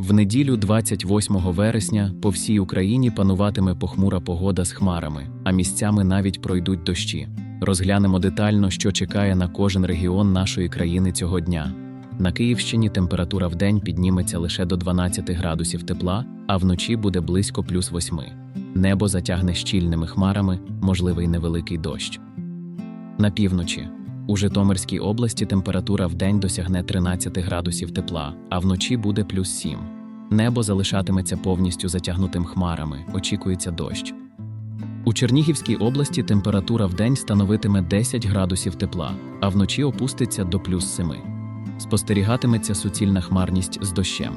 В неділю 28 вересня по всій Україні пануватиме похмура погода з хмарами, а місцями навіть пройдуть дощі. Розглянемо детально, що чекає на кожен регіон нашої країни цього дня. На Київщині температура вдень підніметься лише до 12 градусів тепла, а вночі буде близько плюс 8. Небо затягне щільними хмарами, можливий невеликий дощ. На півночі. У Житомирській області температура вдень досягне 13 градусів тепла, а вночі буде плюс 7. Небо залишатиметься повністю затягнутим хмарами, очікується дощ. У Чернігівській області температура вдень становитиме 10 градусів тепла, а вночі опуститься до плюс 7. Спостерігатиметься суцільна хмарність з дощем.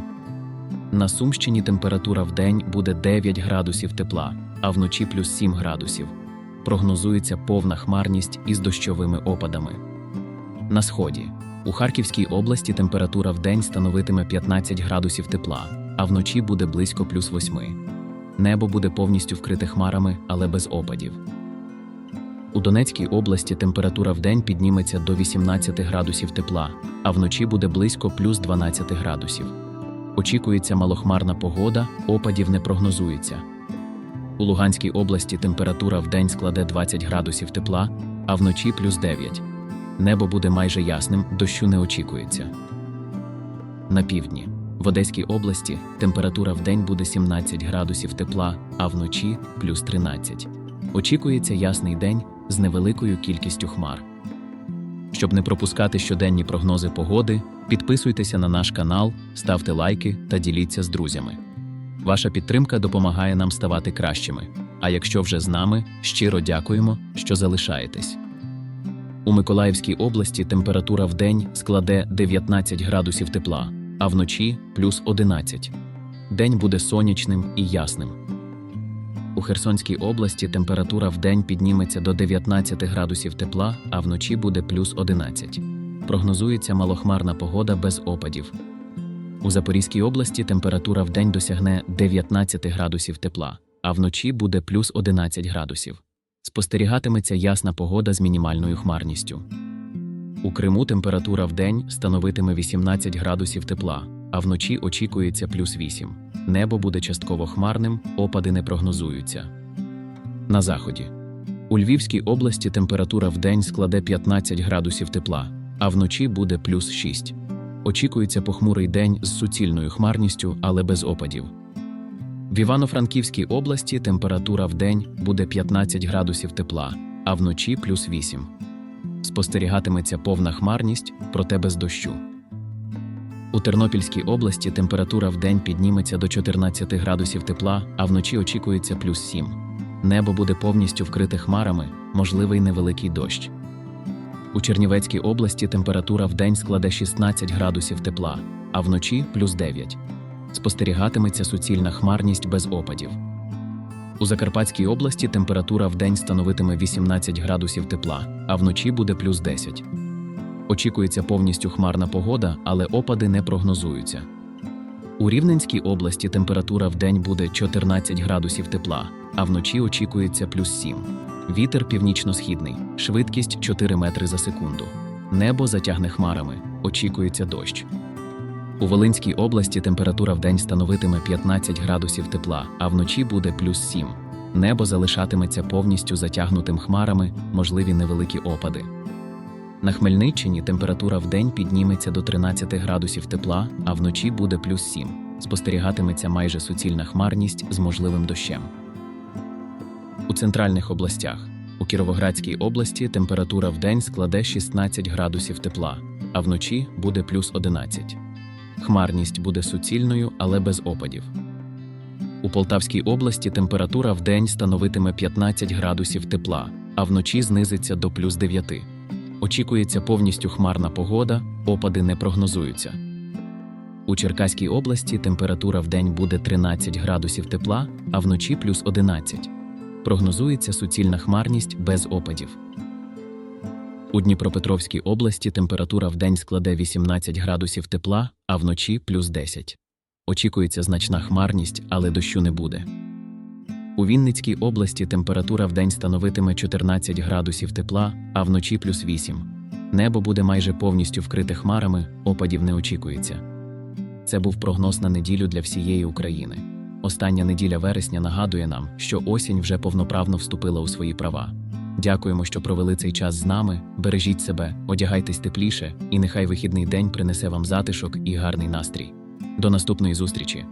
На Сумщині температура вдень буде 9 градусів тепла, а вночі плюс 7 градусів. Прогнозується повна хмарність із дощовими опадами. На сході. У Харківській області температура вдень становитиме 15 градусів тепла, а вночі буде близько плюс 8. Небо буде повністю вкрите хмарами, але без опадів. У Донецькій області температура вдень підніметься до 18 градусів тепла, а вночі буде близько плюс 12 градусів. Очікується малохмарна погода, опадів не прогнозується. У Луганській області температура вдень складе 20 градусів тепла, а вночі плюс 9. Небо буде майже ясним, дощу не очікується. На півдні. В Одеській області температура вдень буде 17 градусів тепла, а вночі плюс 13. Очікується ясний день з невеликою кількістю хмар. Щоб не пропускати щоденні прогнози погоди, підписуйтеся на наш канал, ставте лайки та діліться з друзями. Ваша підтримка допомагає нам ставати кращими. А якщо вже з нами, щиро дякуємо, що залишаєтесь. У Миколаївській області температура в день складе 19 градусів тепла, а вночі плюс 11. День буде сонячним і ясним. У Херсонській області температура в день підніметься до 19 градусів тепла, а вночі буде плюс 11. Прогнозується малохмарна погода без опадів. У Запорізькій області температура в день досягне 19 градусів тепла, а вночі буде плюс 11 градусів. Спостерігатиметься ясна погода з мінімальною хмарністю. У Криму температура в день становитиме 18 градусів тепла, а вночі очікується плюс 8. Небо буде частково хмарним, опади не прогнозуються. На заході. У Львівській області температура в день складе 15 градусів тепла, а вночі буде плюс 6. Очікується похмурий день з суцільною хмарністю, але без опадів. В Івано-Франківській області температура в день буде 15 градусів тепла, а вночі плюс 8. Спостерігатиметься повна хмарність, проте без дощу. У Тернопільській області температура в день підніметься до 14 градусів тепла, а вночі очікується плюс 7. Небо буде повністю вкрите хмарами, можливий невеликий дощ. У Чернівецькій області температура в день складе 16 градусів тепла, а вночі плюс 9. Спостерігатиметься суцільна хмарність без опадів. У Закарпатській області температура в день становитиме 18 градусів тепла, а вночі буде плюс 10. Очікується повністю хмарна погода, але опади не прогнозуються. У Рівненській області температура в день буде 14 градусів тепла, а вночі очікується плюс 7. Вітер північно-східний, швидкість 4 метри за секунду. Небо затягне хмарами, очікується дощ. У Волинській області температура в день становитиме 15 градусів тепла, а вночі буде плюс 7. Небо залишатиметься повністю затягнутим хмарами, можливі невеликі опади. На Хмельниччині температура в день підніметься до 13 градусів тепла, а вночі буде плюс 7. Спостерігатиметься майже суцільна хмарність з можливим дощем. Центральних областях. У Кіровоградській області температура в день складе 16 градусів тепла, а вночі буде плюс 11. Хмарність буде суцільною, але без опадів. У Полтавській області температура в день становитиме 15 градусів тепла, а вночі знизиться до плюс 9. Очікується повністю хмарна погода, опади не прогнозуються. У Черкаській області температура в день буде 13 градусів тепла, а вночі плюс 11. Прогнозується суцільна хмарність без опадів. У Дніпропетровській області температура в день складе 18 градусів тепла, а вночі плюс 10. Очікується значна хмарність, але дощу не буде. У Вінницькій області температура в день становитиме 14 градусів тепла, а вночі плюс 8. Небо буде майже повністю вкрите хмарами, опадів не очікується. Це був прогноз на неділю для всієї України. Остання неділя вересня нагадує нам, що осінь вже повноправно вступила у свої права. Дякуємо, що провели цей час з нами. Бережіть себе, одягайтесь тепліше, і нехай вихідний день принесе вам затишок і гарний настрій. До наступної зустрічі!